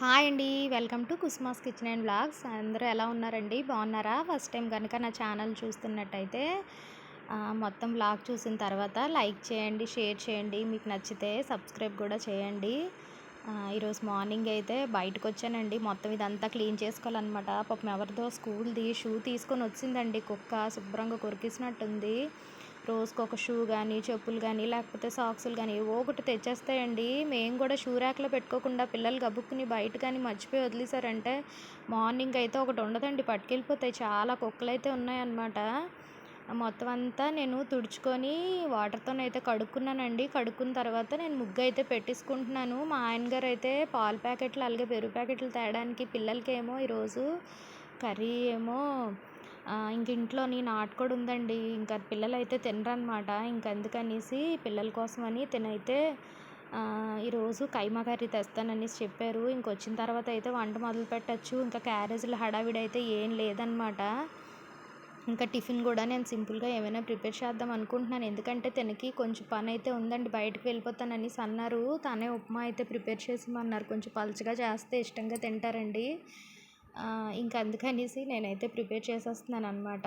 Hi అండి. Welcome to Kusma's kitchen and blogs అందరూ ఎలా ఉన్నారండి? బాగున్నారా? ఫస్ట్ టైం కనుక నా ఛానల్ చూస్తున్నట్టయితే మొత్తం బ్లాగ్ చూసిన తర్వాత లైక్ చేయండి షేర్ చేయండి. మీకు నచ్చితే సబ్స్క్రైబ్ కూడా చేయండి. ఈరోజు మార్నింగ్ అయితే బయటకు వచ్చానండి మొత్తం ఇదంతా క్లీన్ చేసుకోవాలన్నమాట. పాపం ఎవరిదో స్కూల్ది షూ తీసుకొని వచ్చిందండి. కుక్క శుభ్రంగా కొరికిసినట్టుంది. రోజుకి ఒక షూ కానీ చెప్పులు కానీ లేకపోతే సాక్సులు కానీ ఏవో ఒకటి తెచ్చేస్తాయండి. మేము కూడా షూ ర్యాక్లో పెట్టుకోకుండా పిల్లలు గబుక్కుని బయట కానీ మర్చిపోయి వదిలేశారంటే మార్నింగ్ అయితే ఒకటి ఉండదండి. పట్టుకెళ్ళిపోతాయి. చాలా కుక్కలు అయితే ఉన్నాయన్నమాట. మొత్తం అంతా నేను తుడుచుకొని వాటర్తోనైతే కడుక్కున్నానండి. కడుక్కున్న తర్వాత నేను ముగ్గు అయితే పెట్టేసుకుంటున్నాను. మా ఆయన గారు అయితే పాల ప్యాకెట్లు అలాగే పెరుగు ప్యాకెట్లు తేడానికి పిల్లలకేమో ఈరోజు కర్రీ ఏమో ఆ, ఇంక ఇంట్లోని నాటుకోడి ఉందండి ఇంకా పిల్లలు అయితే తినరనమాట ఇంక అందుకనేసి పిల్లల కోసమని తినైతే ఈరోజు కైమా కర్రీ తెస్తాననేసి చెప్పారు. ఇంక వచ్చిన తర్వాత అయితే వంట మొదలు పెట్టచ్చు. ఇంకా క్యారేజీలు హడావిడి అయితే ఏం లేదనమాట ఇంకా టిఫిన్ కూడా నేను సింపుల్గా ఏమైనా ప్రిపేర్ చేద్దాం అనుకుంటున్నాను. ఎందుకంటే తనకి కొంచెం పని అయితే ఉందండి. బయటకు వెళ్ళిపోతాననేసి అన్నారు. తనే ఉప్మా అయితే ప్రిపేర్ చేసిమన్నారు కొంచెం పలుచగా చేస్తే ఇష్టంగా తింటారండి. ఇంక అందుకనేసి నేనైతే ప్రిపేర్ చేసేస్తున్నాను అనమాట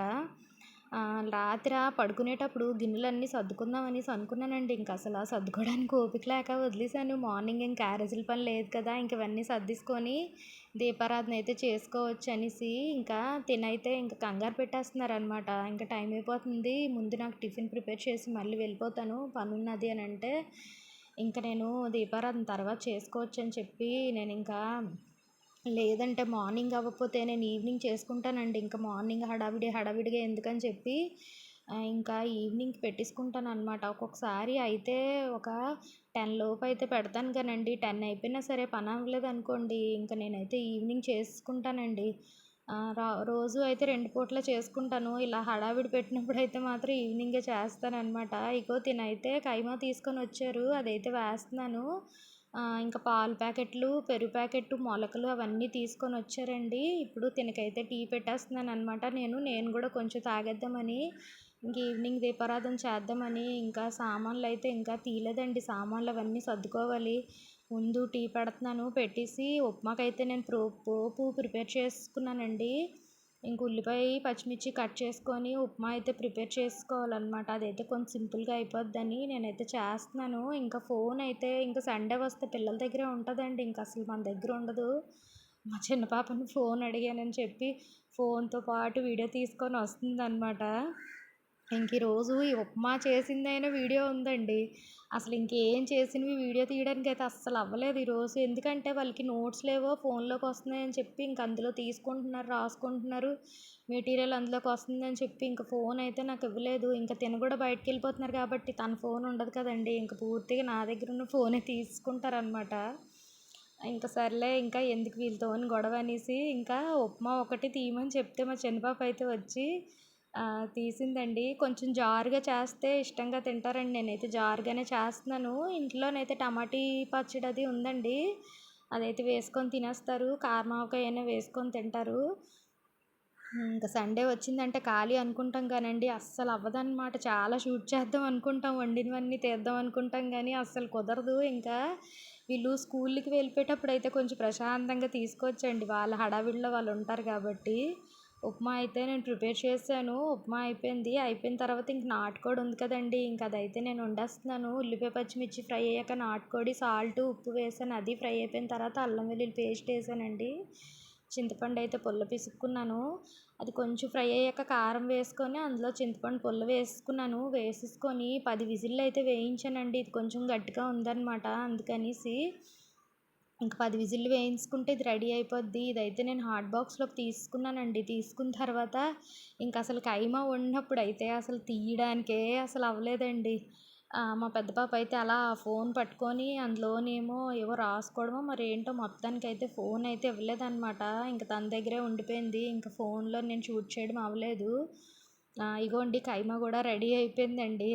రాత్రి పడుకునేటప్పుడు గిన్నెలన్నీ సర్దుకుందాం అనేసి అనుకున్నానండి. ఇంక అసలు సర్దుకోవడానికి ఓపిక లేక వదిలేసాను మార్నింగ్ ఇంక క్యారేజీల పని లేదు కదా ఇంక ఇవన్నీ సర్దిసుకొని దీపారాధన అయితే చేసుకోవచ్చు అనేసి ఇంకా తినైతే ఇంకా కంగారు పెట్టేస్తున్నారు అనమాట ఇంకా టైం అయిపోతుంది. ముందు నాకు టిఫిన్ ప్రిపేర్ చేసి మళ్ళీ వెళ్ళిపోతాను. పని ఉన్నది అని అంటే ఇంకా నేను దీపారాధన తర్వాత చేసుకోవచ్చు అని చెప్పి నేను ఇంకా లేదంటే మార్నింగ్ అవ్వకపోతే నేను ఈవినింగ్ చేసుకుంటానండి. ఇంకా మార్నింగ్ హడావిడి హడావిడిగా ఎందుకని చెప్పి ఇంకా ఈవినింగ్ పెట్టేసుకుంటాను అనమాట ఒక్కొక్కసారి అయితే ఒక టెన్ లోపు అయితే పెడతాను కానండి. టెన్ అయిపోయినా సరే పని అవ్వలేదు అనుకోండి ఇంకా నేనైతే ఈవినింగ్ చేసుకుంటానండి. రా- రోజు అయితే రెండు పూట్ల చేసుకుంటాను. ఇలా హడావిడి పెట్టినప్పుడు అయితే మాత్రం ఈవినింగే చేస్తాను అనమాట ఇగో తినైతే కైమా తీసుకొని వచ్చారు. అదైతే వేస్తున్నాను. ఇంకా పాలు ప్యాకెట్లు పెరుగు ప్యాకెట్ మొలకలు అవన్నీ తీసుకొని వచ్చారండి. ఇప్పుడు తినకైతే టీ పెట్టేస్తున్నాను అనమాట నేను నేను కూడా కొంచెం తాగేద్దామని ఇంక ఈవినింగ్ దీపారాధన చేద్దామని ఇంకా సామాన్లు అయితే ఇంకా తీయలేదండి. సామాన్లు అవన్నీ సర్దుకోవాలి. ముందు టీ పెడుతున్నాను పెట్టేసి ఉప్మాకైతే నేను ప్రో పోపు ప్రిపేర్ చేసుకున్నానండి. ఇంక ఉల్లిపాయ పచ్చిమిర్చి కట్ చేసుకొని ఉప్మా అయితే ప్రిపేర్ చేసుకోవాలన్నమాట. అదైతే కొంచెం సింపుల్గా అయిపోద్దని నేనైతే చేస్తున్నాను. ఇంకా ఫోన్ అయితే ఇంకా సండే వస్తే పిల్లల దగ్గరే ఉంటుందండి. ఇంకా అసలు మన దగ్గర ఉండదు. మా చిన్న పాపని ఫోన్ అడిగానని చెప్పి ఫోన్తో పాటు వీడియో తీసుకొని వస్తుందన్నమాట. ఇంక ఈరోజు ఈ ఉప్మా చేసిందైనా వీడియో ఉందండి. అసలు ఇంకేం చేసినవి వీడియో తీయడానికి అయితే అస్సలు అవ్వలేదు ఈరోజు ఎందుకంటే వాళ్ళకి నోట్స్ లేవో ఫోన్లోకి వస్తున్నాయని చెప్పి ఇంక అందులో తీసుకుంటున్నారు రాసుకుంటున్నారు. మెటీరియల్ అందులోకి వస్తుందని చెప్పి ఇంక ఫోన్ అయితే నాకు ఇవ్వలేదు. ఇంకా తిన కూడా బయటకు వెళ్ళిపోతున్నారు కాబట్టి తన ఫోన్ ఉండదు కదండి. ఇంకా పూర్తిగా నా దగ్గర ఉన్న ఫోనే తీసుకుంటారనమాట ఇంకా సర్లే ఇంకా ఎందుకు వీళ్ళతో గొడవ అనేసి ఇంకా ఉప్మా ఒకటి తీయమని చెప్తే మా చిన్నపాప అయితే వచ్చి తీసిందండి. కొంచెం జారుగా చేస్తే ఇష్టంగా తింటారండి. నేనైతే జారుగానే చేస్తున్నాను. ఇంట్లోనైతే టమాటీ పచ్చడి అది ఉందండి. అదైతే వేసుకొని తినేస్తారు. కారమావకాయ అయినా వేసుకొని తింటారు. ఇంకా సండే వచ్చిందంటే ఖాళీ అనుకుంటాం కానండి. అస్సలు అవ్వదన్నమాట. చాలా షూట్ చేద్దాం అనుకుంటాం. వండినవన్నీ తీద్దాం అనుకుంటాం కానీ అస్సలు కుదరదు. ఇంకా వీళ్ళు స్కూల్కి వెళ్ళిపోయేటప్పుడు అయితే కొంచెం ప్రశాంతంగా తీసుకొచ్చండి వాళ్ళ హడావిడిలో వాళ్ళు ఉంటారు కాబట్టి. ఉప్మా అయితే నేను ప్రిపేర్ చేశాను. ఉప్మా అయిపోయింది. అయిపోయిన తర్వాత ఇంక నాటుకోడి ఉంది కదండి. ఇంక అదైతే నేను వండేస్తున్నాను. ఉల్లిపాయ పచ్చిమిర్చి ఫ్రై అయ్యాక నాటుకోడి సాల్ట్ ఉప్పు వేసాను. అది ఫ్రై అయిపోయిన తర్వాత అల్లం వెల్లుల్లి పేస్ట్ వేసానండి. చింతపండు అయితే పుల్ల పిసుక్కున్నాను. అది కొంచెం ఫ్రై అయ్యాక కారం వేసుకొని అందులో చింతపండు పుల్ల వేసుకున్నాను. వేసేసుకొని పది విజిల్లు అయితే వేయించానండి. ఇది కొంచెం గట్టిగా ఉందన్నమాట. అందుకనేసి ఇంక పది విజిల్లు వేయించుకుంటే ఇది రెడీ అయిపోద్ది. ఇదైతే నేను హాట్ బాక్స్లోకి తీసుకున్నానండి. తీసుకున్న తర్వాత ఇంక అసలు కైమా వండినప్పుడు అయితే అసలు తీయడానికే అసలు అవ్వలేదండి. మా పెద్ద పాప అయితే అలా ఫోన్ పట్టుకొని అందులోనేమో ఏవో రాసుకోవడమో మరి ఏంటో మొత్తానికి అయితే ఫోన్ అయితే ఇవ్వలేదన్నమాట. ఇంకా తన దగ్గరే ఉండిపోయింది. ఇంకా ఫోన్లో నేను షూట్ చేయడం అవ్వలేదు. ఇదిగోండి ఇగోండి కైమా కూడా రెడీ అయిపోయిందండి.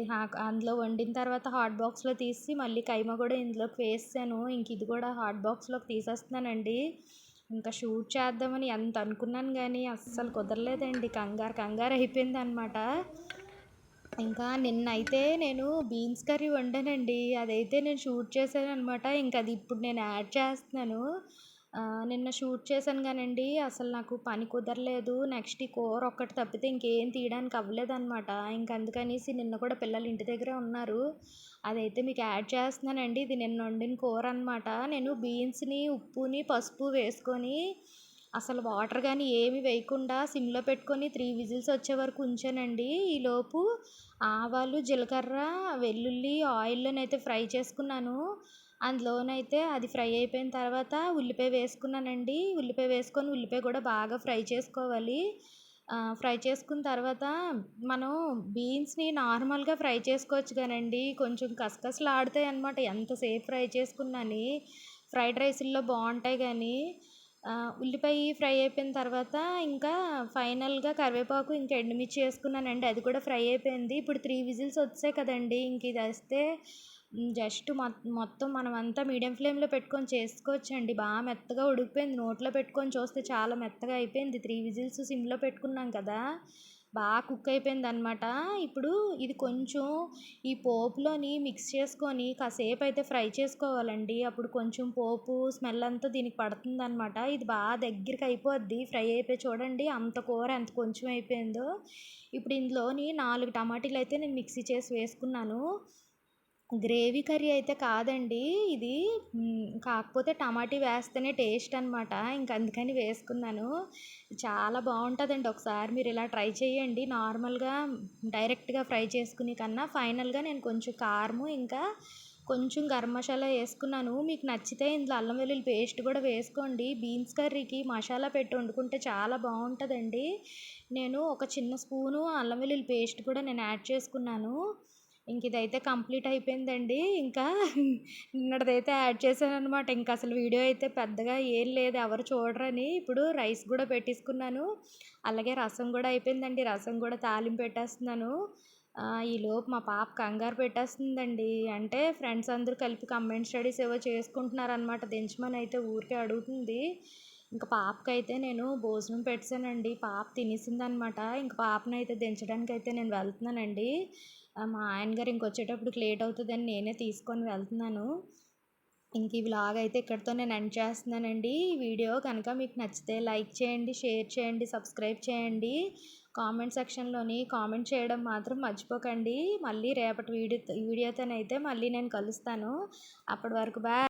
అందులో వండిన తర్వాత హాట్ బాక్స్లో తీసి మళ్ళీ కైమా కూడా ఇందులోకి వేసాను. ఇంక ఇది కూడా హాట్ బాక్స్లోకి తీసేస్తున్నానండి. ఇంకా షూట్ చేద్దామని ఎంత అనుకున్నాను కానీ అస్సలు కుదరలేదండి. కంగారు కంగారు అయిపోయింది అనమాట ఇంకా నిన్నైతే నేను బీన్స్ కర్రీ వండానండి. అదైతే నేను షూట్ చేశాను అనమాట ఇంకా అది ఇప్పుడు నేను యాడ్ చేస్తున్నాను. నిన్న షూట్ చేశాను కానండి. అసలు నాకు పని కుదరలేదు. నెక్స్ట్ ఈ కూర ఒక్కటి తప్పితే ఇంకేం తీయడానికి అవ్వలేదన్నమాట. ఇంక అందుకనేసి నిన్న కూడా పిల్లలు ఇంటి దగ్గరే ఉన్నారు. అదైతే మీకు యాడ్ చేస్తున్నానండి. ఇది నిన్న వండిన కూర అనమాట నేను బీన్స్ని ఉప్పుని పసుపు వేసుకొని అసలు వాటర్ కానీ ఏమి వేయకుండా సిమ్లో పెట్టుకొని త్రీ విజిల్స్ వచ్చే వరకు ఉంచానండి. ఈలోపు ఆవాలు జీలకర్ర వెల్లుల్లి ఆయిల్లోనైతే ఫ్రై చేసుకున్నాను. అందులోనైతే అది ఫ్రై అయిపోయిన తర్వాత ఉల్లిపాయ వేసుకున్నానండి. ఉల్లిపాయ వేసుకొని ఉల్లిపాయ కూడా బాగా ఫ్రై చేసుకోవాలి. ఫ్రై చేసుకున్న తర్వాత మనం బీన్స్ని నార్మల్గా ఫ్రై చేసుకోవచ్చు కానండి. కొంచెం కసకసలు ఆడుతాయి అనమాట ఎంతసేపు ఫ్రై చేసుకున్నాని ఫ్రైడ్ రైస్లో బాగుంటాయి కానీ. ఉల్లిపాయ ఫ్రై అయిపోయిన తర్వాత ఇంకా ఫైనల్గా కరివేపాకు ఇంకా ఎండుమిర్చి వేసుకున్నానండి. అది కూడా ఫ్రై అయిపోయింది. ఇప్పుడు త్రీ విజిల్స్ వచ్చాయి కదండి. ఇంక ఇది వస్తే జస్ట్ మొత్తం మనం అంతా మీడియం ఫ్లేమ్లో పెట్టుకొని చేసుకోవచ్చండి. బాగా మెత్తగా ఉడికిపోయింది. నోట్లో పెట్టుకొని చూస్తే చాలా మెత్తగా అయిపోయింది. త్రీ విజిల్స్ సిమ్లో పెట్టుకున్నాం కదా. బాగా కుక్ అయిపోయింది అనమాట ఇప్పుడు ఇది కొంచెం ఈ పోపులోని మిక్స్ చేసుకొని కాసేపు అయితే ఫ్రై చేసుకోవాలండి. అప్పుడు కొంచెం పోపు స్మెల్ అంతా దీనికి పడుతుంది అనమాట ఇది బాగా దగ్గరికి అయిపోద్ది. ఫ్రై అయిపోయి చూడండి అంత కూర ఎంత కొంచెం అయిపోయిందో. ఇప్పుడు ఇందులోని నాలుగు టమాటీలు అయితే నేను మిక్సీ చేసి వేసుకున్నాను. గ్రేవీ కర్రీ అయితే కాదండి. ఇది కాకపోతే టమాటీ వేస్తేనే టేస్ట్ అనమాట ఇంక అందుకని వేసుకున్నాను. చాలా బాగుంటుందండి. ఒకసారి మీరు ఇలా ట్రై చేయండి. నార్మల్గా డైరెక్ట్గా ఫ్రై చేసుకునే కన్నా ఫైనల్గా నేను కొంచెం కారము ఇంకా కొంచెం గరం మసాలా వేసుకున్నాను. మీకు నచ్చితే ఇందులో అల్లం వెల్లుల్లి పేస్ట్ కూడా వేసుకోండి. బీన్స్ కర్రీకి మసాలా పెట్టి వండుకుంటే చాలా బాగుంటుందండి. నేను ఒక చిన్న స్పూను అల్లం వెల్లుల్లి పేస్ట్ కూడా నేను యాడ్ చేసుకున్నాను. ఇంక ఇదైతే కంప్లీట్ అయిపోయిందండి. ఇంకా నిన్నటిదైతే యాడ్ చేశాను అనమాట ఇంకా అసలు వీడియో అయితే పెద్దగా ఏం లేదు ఎవరు చూడరని. ఇప్పుడు రైస్ కూడా పెట్టేసుకున్నాను. అలాగే రసం కూడా అయిపోయిందండి. రసం కూడా తాలింపు పెట్టేస్తున్నాను. ఈలోపు మా పాప కంగారు పెట్టేస్తుందండి. అంటే ఫ్రెండ్స్ అందరూ కలిపి కంబైన్ స్టడీస్ ఏవో చేసుకుంటున్నారనమాట దించమని అయితే ఊరికే అడుగుతుంది. ఇంకా పాపకైతే నేను భోజనం పెట్టానండి పాప తినేసిందనమాట ఇంకా పాపనైతే దించడానికి అయితే నేను వెళ్తున్నానండి. మా ఆయన గారు ఇంకొచ్చేటప్పుడు లేట్ అవుతుందని నేనే తీసుకొని వెళ్తున్నాను. ఇంక ఈ వ్లాగ్ అయితే ఇక్కడితో నేను ఎండ్ చేస్తున్నానండి. ఈ వీడియో కనుక మీకు నచ్చితే లైక్ చేయండి షేర్ చేయండి సబ్స్క్రైబ్ చేయండి. కామెంట్ సెక్షన్లోని కామెంట్ చేయడం మాత్రం మర్చిపోకండి. మళ్ళీ రేపటి వీడియో వీడియోతోనైతే మళ్ళీ నేను కలుస్తాను. అప్పటి వరకు బాయ్.